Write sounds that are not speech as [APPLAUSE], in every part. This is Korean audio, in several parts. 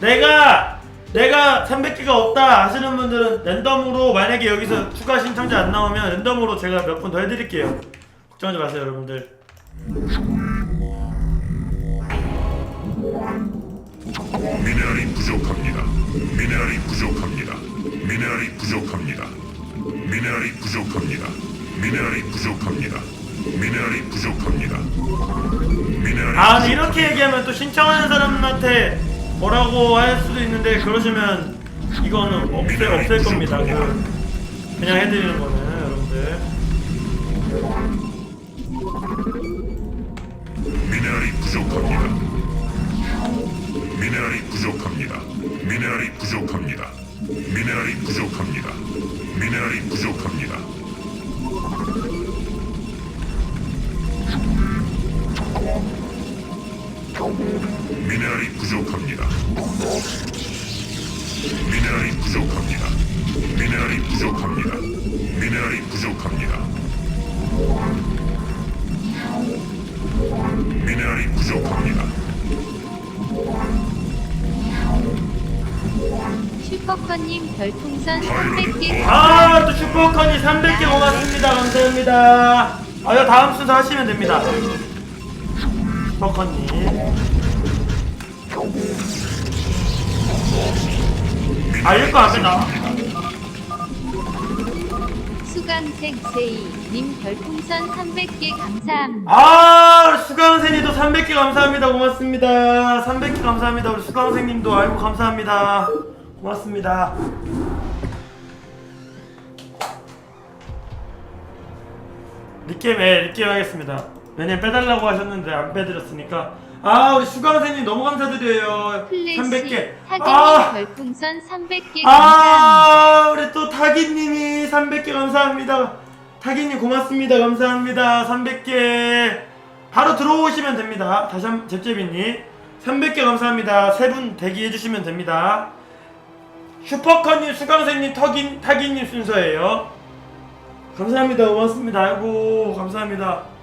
내가 내가 300개가 없다 하시는 분들은 랜덤으로 만약에 여기서 추가 신청자 안 나오면 랜덤으로 제가 몇 분 더 해드릴게요. 걱정하지 마세요, 여러분들. 미네랄이 부족합니다. 미네랄이 부족합니다. 미네랄이 부족합니다. 미네랄이 부족합니다. 미네랄이 부족합니다. 미네랄이 부족합니다. 미네랄이 아, 근데 이렇게 얘기하면 또 신청하는 사람한테 뭐라고 할 수도 있는데 그러시면 이거는 없앨 없앨 겁니다. 그 그냥 해드리는 거는 여러분들. 미네랄이 부족합니다. 미네랄이 부족합니다. 미네랄이 부족합니다. 미네랄이 부족합니다. 미네랄이 부족합니다. 미네랄이 부족합니다. 미네랄이 부족합니다. 미네랄이 부족합니다. 미네랄이 부족합니다. 미네랄이 부족합니다. 슈퍼커님 별풍선 300개 아, 또 슈퍼컨이 300개 고맙습니다. 감사합니다. 아, 이거 다음 순서 하시면 됩니다. 슈퍼컨님. 아, 읽고 앞에 나와. 수강생 세이님 별풍선 300개 감사합니다. 아, 수강생님도 300개 감사합니다. 고맙습니다. 300개 감사합니다. 우리 수강생님도 아이고 감사합니다. 고맙습니다. 리게임, 예, 리게임 하겠습니다. 왜냐면 빼달라고 하셨는데 안 빼드렸으니까. 아, 우리 수강생님 너무 감사드려요. 플래시 300개. 타겟님 아, 별풍선 300개 감사합니다. 아, 우리 또 타기님이 300개 감사합니다. 타기님 고맙습니다. 감사합니다. 300개. 바로 들어오시면 됩니다. 다시 한 잽잽이님 300개 감사합니다. 세 분 대기해 주시면 됩니다. 슈퍼커님, 수강생님, 터긴 타기님 순서예요. 감사합니다. 고맙습니다. 아이고 감사합니다.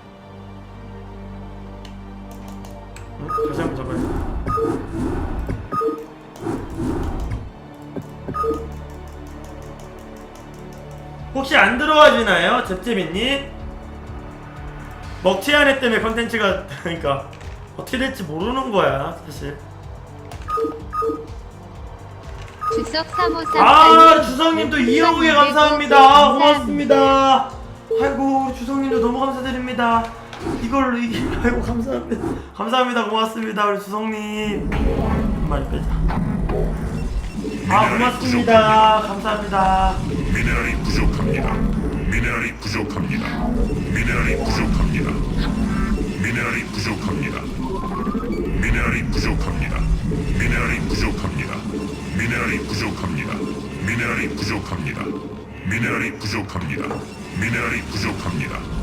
응? 다시 한번 잡아요. 혹시 안 들어와지나요? 잽잽이님? 먹튀 안해 때문에 컨텐츠가 [LAUGHS] 그러니까 어떻게 될지 모르는 거야 사실 주석 353 아 주성님도 2억에 감사합니다 아, 고맙습니다 아이고 우리 주성님도 너무 감사드립니다 이걸로 이기 아이고 감사합니다 감사합니다 고맙습니다 우리 주성님 한 빼자 아 고맙습니다 감사합니다 미네랄이 부족합니다. 미네랄이 부족합니다. 미네랄이 부족합니다. 미네랄이 부족합니다. 미네랄이 부족합니다. 미네랄이 부족합니다. 미네랄이 부족합니다. 미네랄이 부족합니다. 미네랄이 부족합니다. 미네랄이 부족합니다.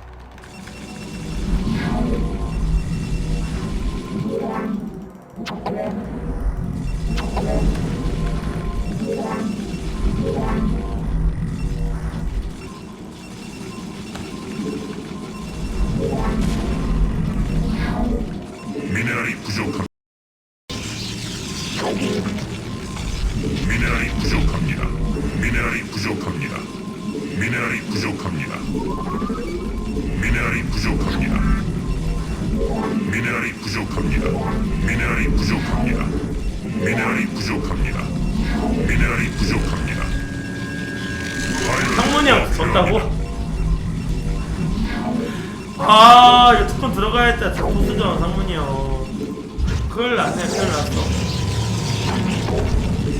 아 이거 특권 들어가야 했다 자꾸 쓰잖아 상문이 형 큰일 났네 큰일 났어.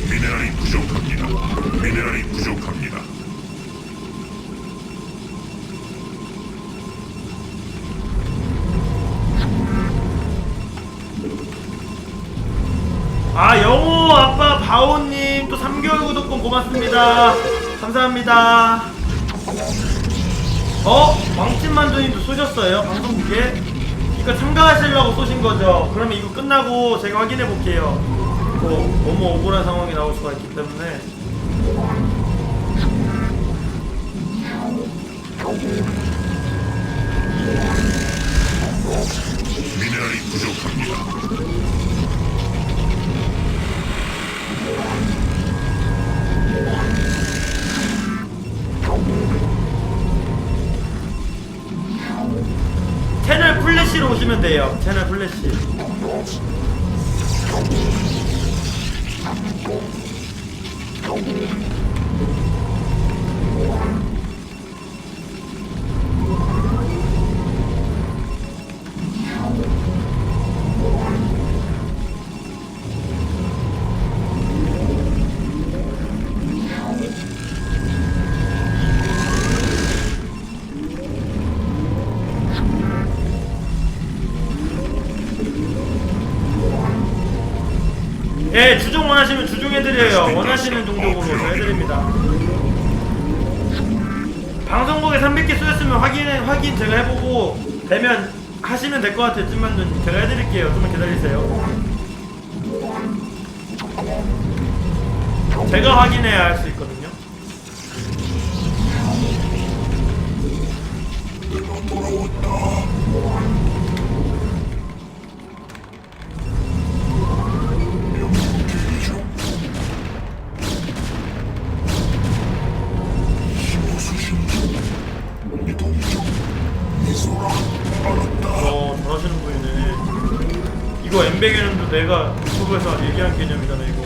미네랄이 부족합니다. 미네랄이 부족합니다. 아 영호 아빠 바오님 또 3개월 구독권 고맙습니다. 감사합니다 어? 왕찐만두님도 쏘셨어요 방송국에 이거 참가하시려고 쏘신 거죠? 그러면 이거 끝나고 제가 확인해 볼게요. 뭐, 너무 억울한 상황이 나올 수가 있기 때문에. 미네랄이 부족합니다. 채널 플래시로 오시면 돼요. 채널 플래시. 확인 제가 해보고 되면 하시면 될 것 같았지만 제가 해드릴게요. 좀만 기다리세요. 제가 확인해야 할 수 있거든요. 어, 잘 하시는 분이네. 이거 엠베게는도 내가 유튜브에서 얘기한 개념이잖아, 이거.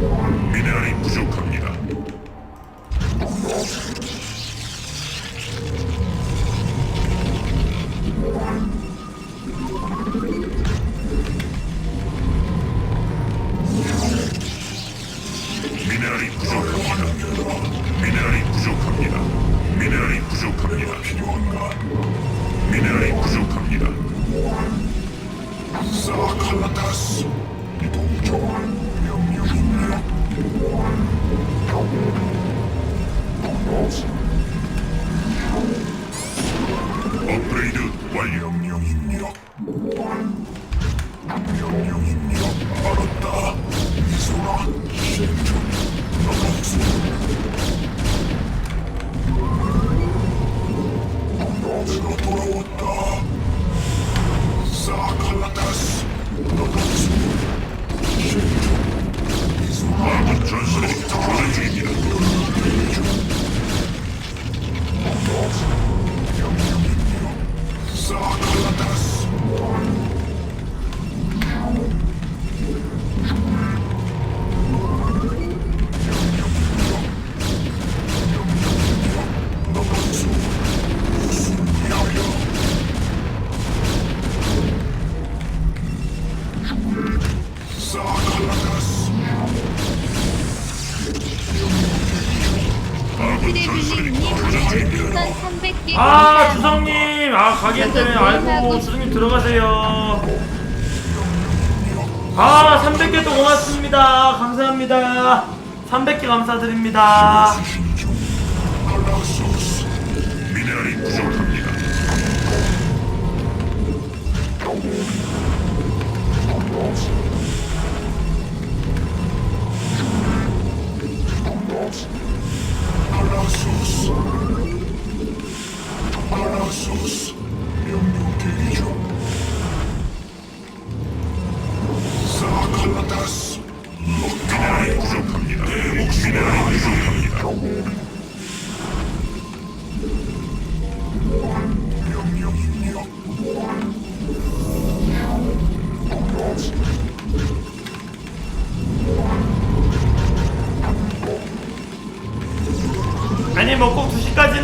미네랄이 부족합니다. 들어가세요. 아, 300개 또 고맙습니다. 감사합니다. 300개 감사드립니다.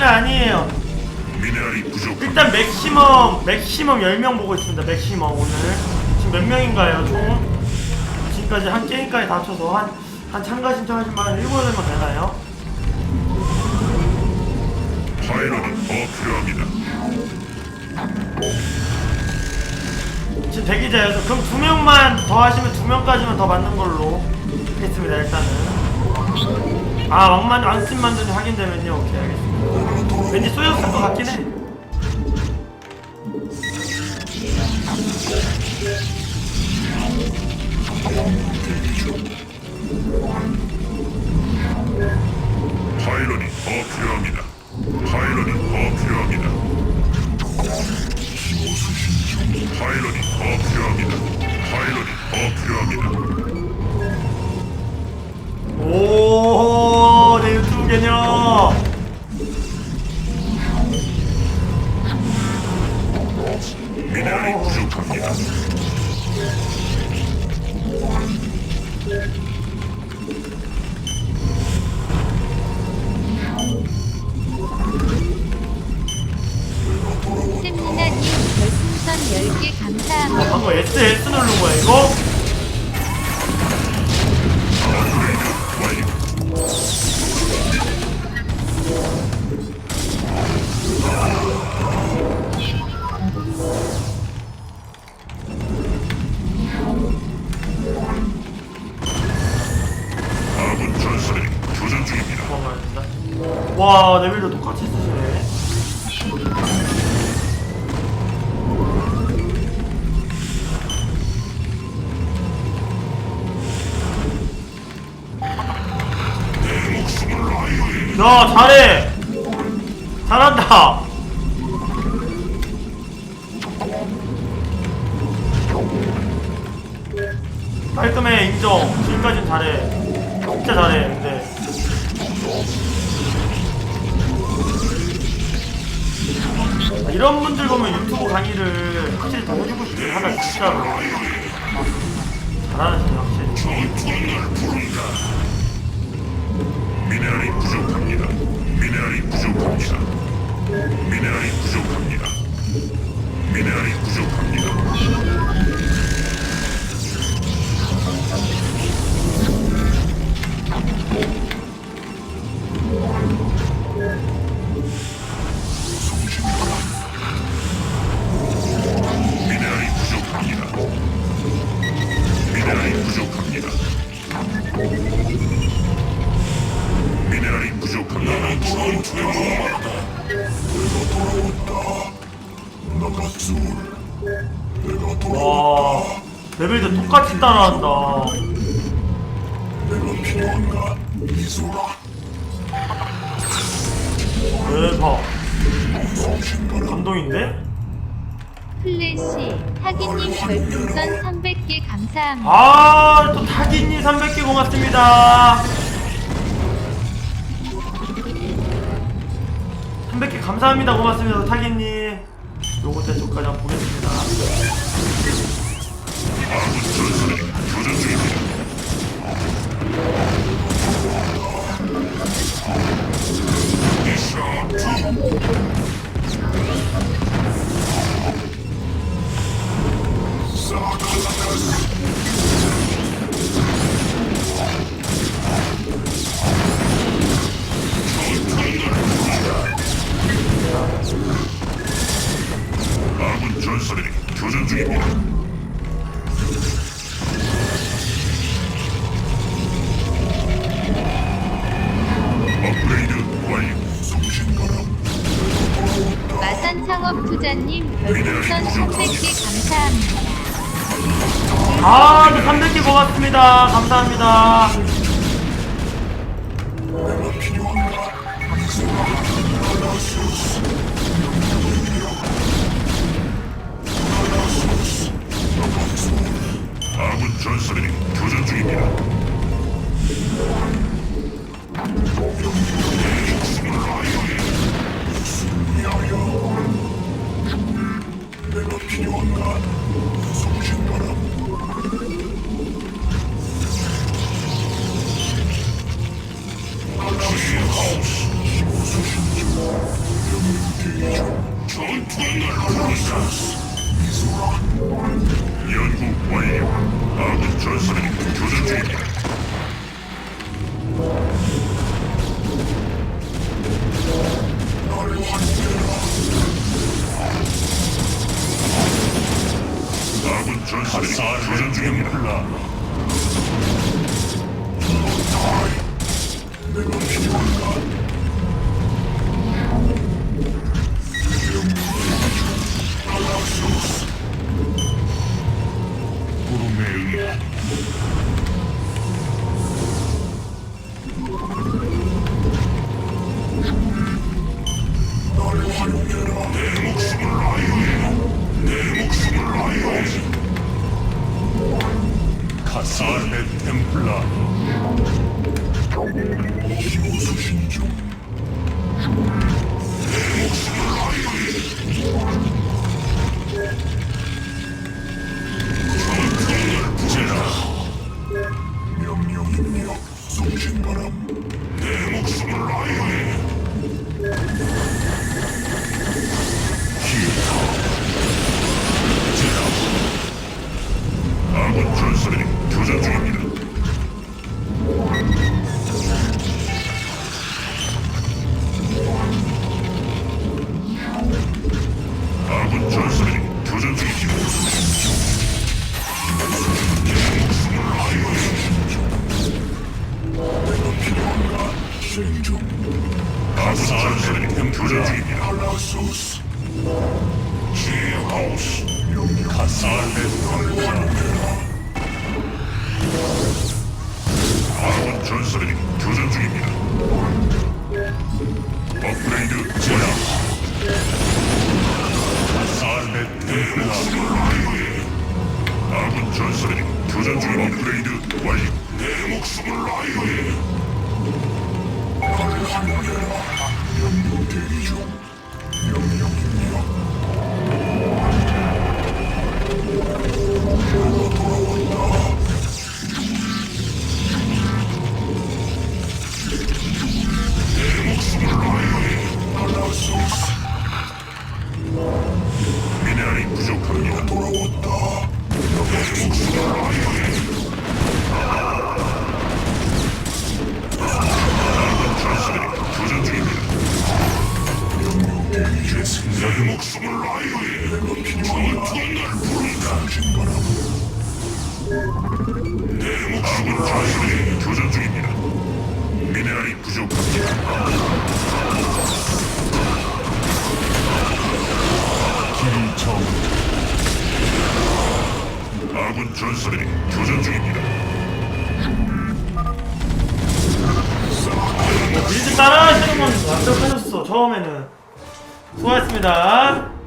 꼭 2시까지는 아니에요. 미네랄이. 일단 맥시멈, 맥시멈 10명 보고 있습니다. 맥시멈 오늘. 지금 몇 명인가요, 총? 지금까지 한 게임까지 다 합쳐서 한 한 참가 신청하신 분 일곱 여덟 명 되나요? 파일럿이 더 필요합니다. 지금 대기자여서 그럼 두 명만 더 하시면 두 명까지만 더 맞는 걸로 했습니다 일단은 아 왕만 왕sim 만드는 확인되면요 오케이 알겠습니다 왠지 쏘였을 것 같긴 해 파일럿이 더 필요합니다. 파일럿이 더 필요합니다. 파일럿이 더 필요합니다. 파일럿이 더 필요합니다. 오 내 유튜브 개념 부족 와 레벨도 똑같이 쓰시네. 야 잘해. 잘한다. 깔끔해 인정. 지금까진 잘해. 진짜 잘해 근데 이런 분들 보면 유튜브 강의를 확실히 더 해주고 싶긴 하다 진짜로 잘하는 미네랄이 부족합니다. 미네랄이 부족합니다. 미네랄이 부족합니다. 미네랄이 부족합니다. 미네 따라한다 내가 필요한가? 이소라. 대박. 감동인데? 플래시 타기님 별풍선 300개 감사합니다. 아, 또 타기님 300개 고맙습니다. 300개 감사합니다. 고맙습니다. 타기님. 요거 때 저까지 한번 보겠습니다. 아 필요한가? 아군 연구 완료. 아군 전선이 교전 중입니다. 아군 전선이 교전 중입니다. 내가 필요한가? 구름에 의해 송신바람 내 목숨을 아유 중입니다. 알라소스. 제하우스. 카사르 활용해라. 아군 전설이 교전 중입니다. 업그레이드 제라. 카사르 템플라. 아군 전설이 교전 중 업그레이드 완료. 내 목숨을. 나를 활용해라. 명령 대기 중. 명령입니 아유해. 교전 중입니다. 미네랄이 부족합니다. 길청 아군 전설이 교전 중입니다. 빌드 따라 하시는 건 완벽하셨어 처음에는 수고하셨습니다